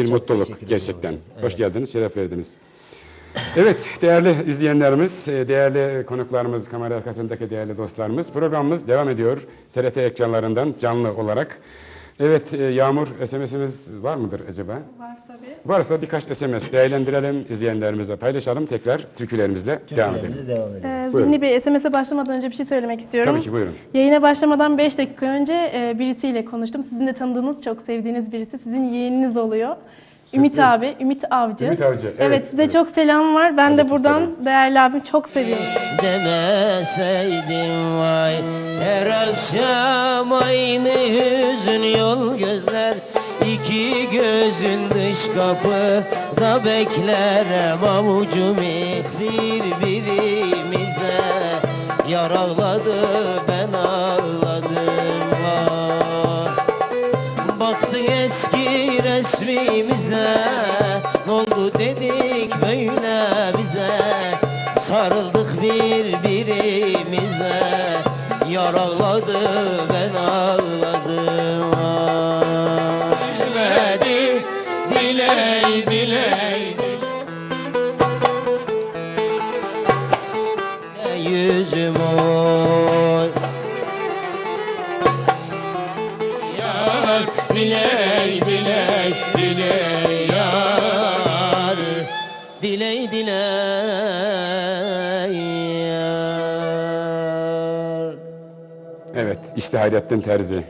bir Çok mutluluk gerçekten. hocam. Hoş Evet. geldiniz, şeref verdiniz. Evet, değerli izleyenlerimiz, e, değerli konuklarımız, kamera arkasındaki değerli dostlarımız, programımız devam ediyor. SRT ekranlarından canlı olarak. Evet, e, Yağmur SMS'imiz var mıdır acaba? Var tabii. Varsa birkaç SMS değerlendirelim, izleyenlerimizle paylaşalım. Tekrar türkülerimizle devam edelim. Devam edelim. Ee, Buyurun. Zihni Bey, SMS'e başlamadan önce bir şey söylemek istiyorum. Tabii ki buyurun. Yayına başlamadan 5 dakika önce e, birisiyle konuştum. Sizin de tanıdığınız, çok sevdiğiniz birisi. Sizin yeğeniniz oluyor. Ümit abi, Ümit Avcı. Ümit Avcı, Evet, evet, size evet. çok selam var. Ben de Aleyküm buradan selam. değerli abim çok seviyorum. Demeseydim vay Her akşam aynı hüzün yol gözler İki gözün dış kapıda bekler. Avucum birbirimize Yar ağladı ben ağladım. Vay Baksın eski resmimize. Ne oldu dedik böyle bize. Sarıldık birbirimize. Yar ağladı ben ağladım Yüzüm oy. Yar Diley diley diley yar. Diley diley yar. Evet, işte Hayrettin Terzi.